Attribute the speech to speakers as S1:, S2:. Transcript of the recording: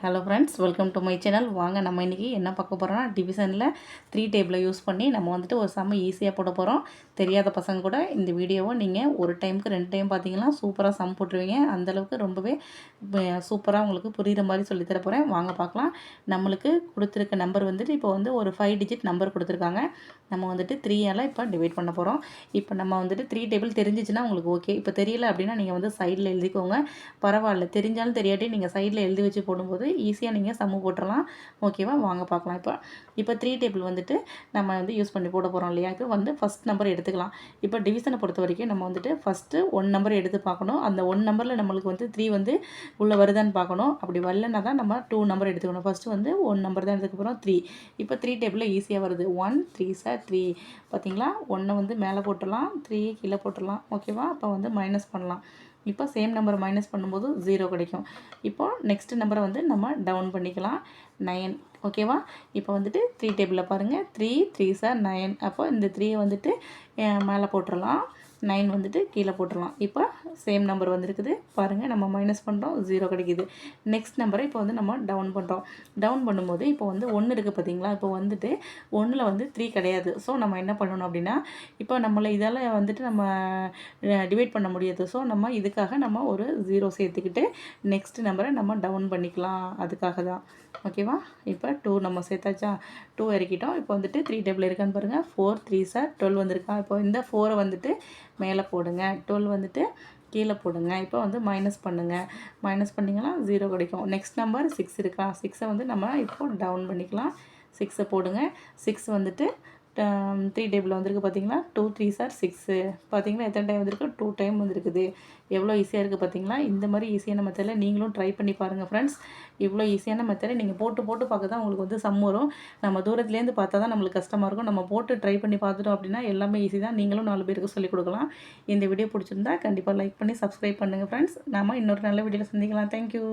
S1: Hello friends welcome to my channel வாங்க நம்ம இன்றைக்கி என்ன பார்க்க போகிறோம்னா டிவிஷனில் த்ரீ டேபிளை யூஸ் பண்ணி நம்ம வந்துட்டு ஒரு செம்ம ஈஸியாக போட போகிறோம் தெரியாத பசங்க கூட இந்த வீடியோவை நீங்கள் ஒரு டைமுக்கு ரெண்டு டைம் பார்த்தீங்கன்னா சூப்பராக சம் போட்டுருவீங்க. அந்தளவுக்கு ரொம்பவே சூப்பராக உங்களுக்கு புரிகிற மாதிரி சொல்லித்தர போகிறேன் வாங்க பார்க்கலாம். நம்மளுக்கு கொடுத்துருக்க நம்பர் வந்துட்டு இப்போ வந்து ஒரு ஃபைவ் டிஜிட் நம்பர் கொடுத்துருக்காங்க. நம்ம வந்துட்டு த்ரீயால் இப்போ டிவைட் பண்ண போகிறோம் இப்போ நம்ம வந்துட்டு த்ரீ டேபிள் தெரிஞ்சிச்சுன்னா உங்களுக்கு ஓகே இப்போ தெரியல அப்படின்னா நீங்கள் வந்து சைடில் எழுதிக்கோங்க. பரவாயில்ல. தெரிஞ்சாலும் தெரியாட்டி நீங்கள் சைடில் எழுதி வச்சு போடும்போது ஈஸியாக நீங்கள் சம்மு போட்டுடலாம் ஓகேவா வாங்க பார்க்கலாம். இப்போ இப்போ த்ரீ டேபிள் வந்துட்டு நம்ம வந்து யூஸ் பண்ணி போட போகிறோம் இல்லையா? இப்போ வந்து ஃபஸ்ட் நம்பர் எடுத்துக்கலாம். இப்போ டிவிஷனை பொறுத்த வரைக்கும் நம்ம வந்துட்டு ஃபஸ்ட்டு ஒன் நம்பர் எடுத்து பார்க்கணும். அந்த ஒன் நம்பரில் நம்மளுக்கு வந்து த்ரீ வந்து உள்ளே வருதான்னு பார்க்கணும். அப்படி வரலன்னா தான் நம்ம டூ நம்பர் எடுத்துக்கணும். ஃபஸ்ட்டு வந்து ஒன் நம்பர் தான் எடுத்துக்க போகிறோம் த்ரீ இப்போ த்ரீ டேபிளில் ஈஸியாக வருது. ஒன் த்ரீ சார் த்ரீ பார்த்தீங்களா? ஒன்றை வந்து மேலே போட்டுடலாம். த்ரீ கீழே போட்டுடலாம். ஓகேவா அப்போ வந்து மைனஸ் பண்ணலாம். இப்போ சேம் நம்பர் மைனஸ் பண்ணும்போது ஜீரோ கிடைக்கும். இப்போ நெக்ஸ்ட் நம்பரை வந்து நம்ம டவுன் பண்ணிக்கலாம். நயன் ஓகேவா இப்போ வந்துட்டு த்ரீ டேபிளில் பாருங்கள் த்ரீ த்ரீ சார் நயன் அப்போ இந்த த்ரீயை வந்துட்டு மேலே போட்டுடலாம் நைன் வந்துட்டு கீழே போட்டுடலாம். இப்போ சேம் நம்பர் வந்துருக்குது. பாருங்கள் நம்ம மைனஸ் பண்ணுறோம் ஜீரோ கிடைக்கிது. நெக்ஸ்ட் நம்பரை இப்போ வந்து நம்ம டவுன் பண்ணுறோம் டவுன் பண்ணும்போது இப்போ வந்து ஒன்று இருக்குது பார்த்தீங்களா? இப்போ வந்துட்டு ஒன்றில் வந்து த்ரீ கிடையாது. ஸோ நம்ம என்ன பண்ணணும் அப்படின்னா இப்போ நம்மளை இதால் வந்துட்டு நம்ம டிவைட் பண்ண முடியாது. ஸோ நம்ம இதுக்காக நம்ம ஒரு ஜீரோ சேர்த்துக்கிட்டு நெக்ஸ்ட் நம்பரை நம்ம டவுன் பண்ணிக்கலாம். அதுக்காக தான். ஓகேவா இப்போ டூ நம்ம சேர்த்தாச்சா? டூ இறக்கிட்டோம். இப்போ வந்துட்டு த்ரீ டேபிள் இருக்கான்னு பாருங்கள் ஃபோர் த்ரீ சார் டுவெல் வந்திருக்கா? இப்போ இந்த ஃபோரை வந்துட்டு மேலே போடுங்க. டுவெல் வந்துட்டு கீழே போடுங்க. இப்போ வந்து மைனஸ் பண்ணுங்கள் மைனஸ் பண்ணிங்கன்னா ஜீரோ கிடைக்கும். நெக்ஸ்ட் நம்பர் சிக்ஸ் இருக்கா? சிக்ஸை வந்து நம்ம இப்போ டவுன் பண்ணிக்கலாம். சிக்ஸை போடுங்க. சிக்ஸ் வந்துட்டு த்ரீ டேபிள் வந்திருக்கு பார்த்தீங்களா டூ த்ரீ சார் சிக்ஸு பார்த்தீங்களா எத்தனை டைம் வந்திருக்கு? டூ டைம் வந்திருக்குது. எவ்வளோ ஈஸியாக இருக்குது பார்த்தீங்களா இந்த மாதிரி ஈஸியான மெத்தடில் நீங்களும் ட்ரை பண்ணி பாருங்கள் ஃப்ரெண்ட்ஸ் இவ்வளோ ஈஸியான மெத்தடை நீங்கள் போட்டு போட்டு பார்க்க தான் உங்களுக்கு வந்து சம் வரும். நம்ம தூரத்துலேருந்து பார்த்தா தான் நம்மளுக்கு கஷ்டமாக இருக்கும். நம்ம போட்டு ட்ரை பண்ணி பார்த்துட்டோம் அப்படின்னா எல்லாமே ஈஸி தான். நீங்களும் நாலு பேருக்கு சொல்லிக் கொடுக்கலாம். இந்த வீடியோ பிடிச்சிருந்தா கண்டிப்பாக லைக் பண்ணி சப்ஸ்கிரைப் பண்ணுங்கள் ஃப்ரெண்ட்ஸ் நாம் இன்னொரு நல்ல வீடியோவில் சந்திக்கலாம். தேங்க்யூ